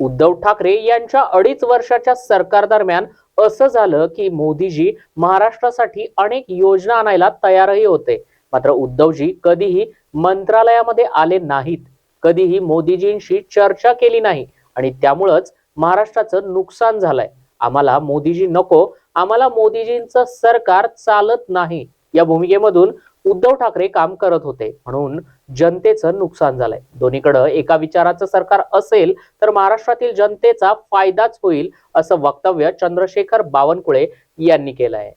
उद्धव ठाकरे यांच्या अडीच वर्षाच्या सरकार दरम्यान असं झालं की मोदीजी महाराष्ट्रासाठी अनेक योजना आणायला तयारही होते. मात्र उद्धवजी कधीही मंत्रालयामध्ये आले नाहीत. कधीही मोदीजींशी चर्चा केली नाही आणि त्यामुळंच महाराष्ट्राचं नुकसान झालंय. आम्हाला मोदीजी नको. आम्हाला मोदीजींचं सरकार चालत नाही. या भूमिकेमधून उद्धव ठाकरे काम करत होते. म्हणून जनतेचं नुकसान झालंय. दोन्हीकडं एका विचाराचं सरकार असेल तर महाराष्ट्रातील जनतेचा फायदाच होईल असं वक्तव्य चंद्रशेखर बावनकुळे यांनी केलं आहे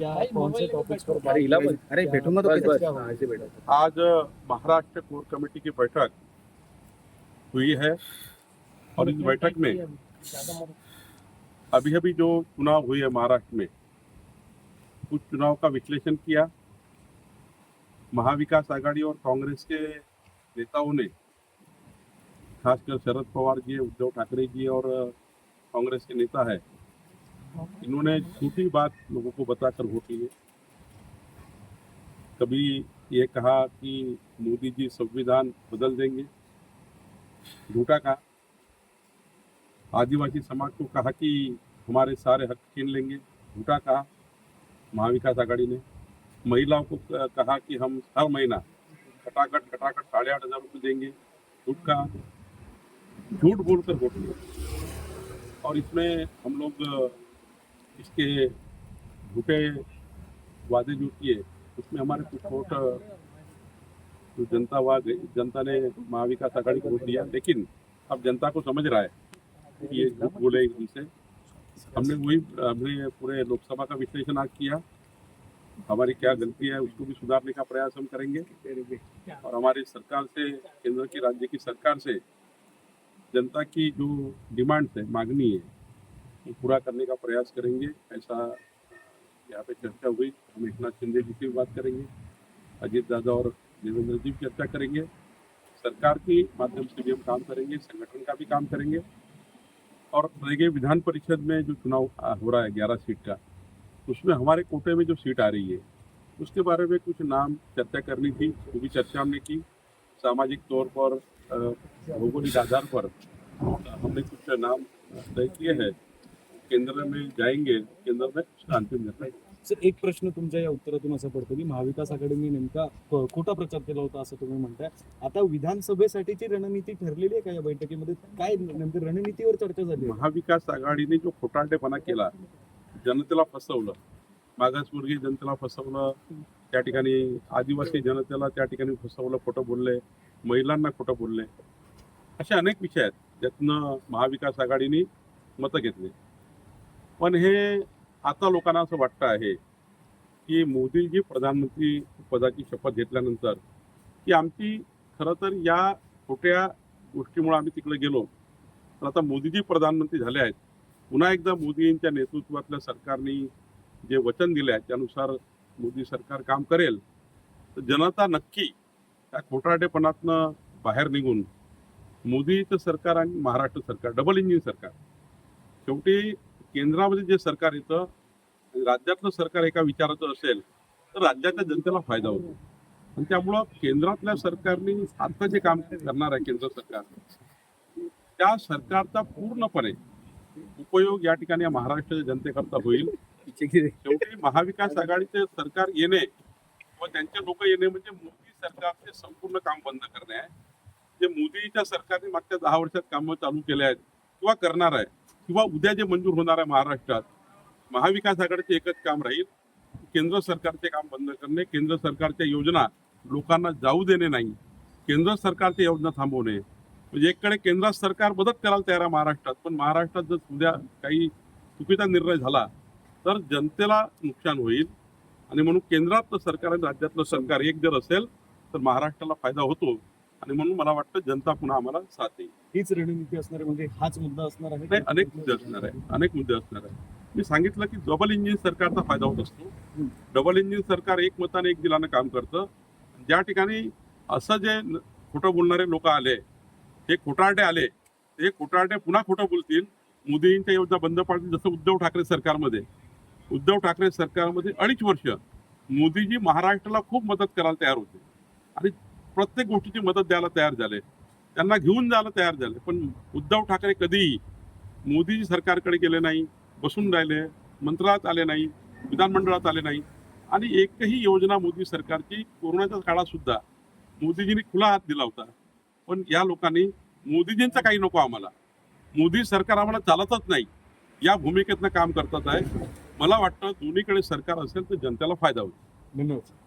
हाँ, आज महाराष्ट्र कोर कमेटी की बैठक हुई है और इस बैठक में अभी अभी जो चुनाव हुई है महाराष्ट्र में उस चुनाव का विश्लेषण किया महाविकास आघाड़ी और कांग्रेस के नेताओं ने, खासकर शरद पवार जी, उद्धव ठाकरे जी और कांग्रेस के नेता है, इन्होंने झूठी बात लोगों को बताकर वोट लिए। कभी ये कहा कि मोदी जी संविधान बदल देंगे? झूठा कहा। आदिवासी समाज को कहा कि हमारे सारे हक छीन लेंगे? झूठा कहा। महाविकास आघाड़ी ने महिलाओं को कहा कि हम हर महीना खटाखट खटाखट साढ़े आठ हज़ार रुपये देंगे झूठ का। झूठ बोलकर वोट लिया और इसमें हम लोग, इसके झूठे वादे जो किए, उसमें हमारे कुछ वोट, जो जनता हुआ जनता ने महाविकास आघाड़ी को वोट दिया। लेकिन अब जनता को समझ रहा है कि ये झूठ बोले हमसे हमने वही, हमने पूरे लोकसभा का विश्लेषण आज किया। हमारी क्या गलती है उसको भी सुधारने का प्रयास हम करेंगे। और हमारी सरकार से, केंद्र की, राज्य की सरकार से जनता की जो डिमांड है, मांगनी है, वो पूरा करने का प्रयास करेंगे। ऐसा यहाँ पे चर्चा हुई, हम एक नाथ शिंदे जी से भी बात करेंगे, अजीत दादा और देवेंद्र जी भी चर्चा करेंगे। सरकार के माध्यम से भी हम काम करेंगे, संगठन का भी काम करेंगे। और रेगे विधान परिषद में जो चुनाव हो रहा है, ग्यारह सीट का उसमें हमारे कोटे में जो सीट आ रही है उसके बारे में कुछ नाम चर्चा करनी थी वो भी चर्चा हमने की सामाजिक तौर पर भौगोलिक आधार पर हमने कुछ नाम तय किए हैं। केंद्र में जाएंगे केंद्र में उसका अंतिम निर्णय सर एक प्रश्न तुमच्या या उत्तरातून असा पडतो की महाविकास आघाडीने नेमका खोटा प्रचार केला होता असं तुम्ही म्हणताय. आता विधानसभेसाठीची रणनीती ठरलेली आहे का या बैठकीमध्ये? काय नेमकं रणनीतीवर चर्चा झाली? महाविकास आघाडीने जो खोटारडेपणा केला जनतेला फसवलं. मागासवर्गीय जनतेला फसवलं. त्या ठिकाणी आदिवासी जनतेला त्या ठिकाणी फसवलं खोटं बोलले. महिलांना खोटं बोलले. असे अनेक विषय आहेत. ज्यातनं महाविकास आघाडीने मतं घेतली. पण हे आता लोकांना असं वाटतं आहे की मोदीजी प्रधानमंत्री पदाची शपथ घेतल्यानंतर की आमची खरं तर या खोट्या गोष्टीमुळे आम्ही तिकडे गेलो. तर आता मोदीजी प्रधानमंत्री झाले आहेत. पुन्हा एकदा मोदींच्या नेतृत्वातल्या सरकारने जे वचन दिले आहे त्यानुसार मोदी सरकार काम करेल. तर जनता नक्की त्या खोटारडेपणातनं बाहेर निघून मोदीचं सरकार आणि महाराष्ट्र सरकार डबल इंजिन सरकार. शेवटी केंद्रामध्ये जे सरकार येतं राज्यातलं सरकार एका विचाराचं असेल तर राज्याच्या जनतेला फायदा होतो. आणि त्यामुळं केंद्रातल्या सरकारने आता जे काम करणार आहे केंद्र सरकार त्या सरकारचा पूर्णपणे उपयोग या ठिकाणी या महाराष्ट्राच्या जनतेकरता होईल. शेवटी महाविकास आघाडीचे सरकार येणे व त्यांचे लोक येणे म्हणजे मोदी सरकारचे संपूर्ण काम बंद करणे आहे. जे मोदीच्या सरकारने मागच्या दहा वर्षात कामं चालू केले आहेत किंवा करणार आहे किंवा उद्या जे मंजूर होणार आहे महाराष्ट्रात महाविकास आघाडीचे एकच काम राहील केंद्र सरकारचे काम बंद करणे. केंद्र सरकारच्या योजना लोकांना जाऊ देणे नाही. केंद्र सरकारच्या योजना थांबवणे. म्हणजे एककडे केंद्र सरकार मदत करायला तयार आहे महाराष्ट्रात पण महाराष्ट्रात जर उद्या काही चुकीचा निर्णय झाला तर जनतेला नुकसान होईल. आणि म्हणून केंद्रातलं सरकार आणि राज्यातलं सरकार एक जर असेल तर महाराष्ट्राला फायदा होतो. आणि म्हणून मला वाटतं जनता पुन्हा आम्हाला साथ देईल. हीच रणनीती असणार आहे म्हणजे हाच मुद्दा असणार आहे? नाही अनेक मुद्दे असणार आहे. अनेक मुद्दे असणार आहे. मी सांगितलं की डबल इंजिन सरकारचा फायदा होत असतो. डबल इंजिन सरकार एक मताने एक दिलानं काम करतं. ज्या ठिकाणी असं जे खोटं बोलणारे लोक आले हे खोटारडे आले ते खोटारटे पुन्हा खोटं बोलतील. मोदींच्या योजना बंद पाडतील जसं उद्धव ठाकरे सरकारमध्ये. उद्धव ठाकरे सरकारमध्ये अडीच वर्ष मोदीजी महाराष्ट्राला खूप मदत करायला तयार होते. आणि प्रत्येक गोष्टीची मदत द्यायला तयार झाले. त्यांना घेऊन जायला तयार झाले. पण उद्धव ठाकरे कधीही मोदीजी सरकारकडे गेले नाही बसून राहिले मंत्रालयात आले नाही विधानमंडळात आले नाही. आणि एकही योजना मोदी सरकारची कोरोनाच्या काळात सुद्धा मोदीजींनी खुला हात दिला होता. पण या लोकांनी मोदीजींचं काही नको आम्हाला. मोदी सरकार आम्हाला चालतच नाही. या भूमिकेतनं काम करतात आहे. मला वाटतं दोन्हीकडे सरकार असेल तर जनतेला फायदा होईल. धन्यवाद.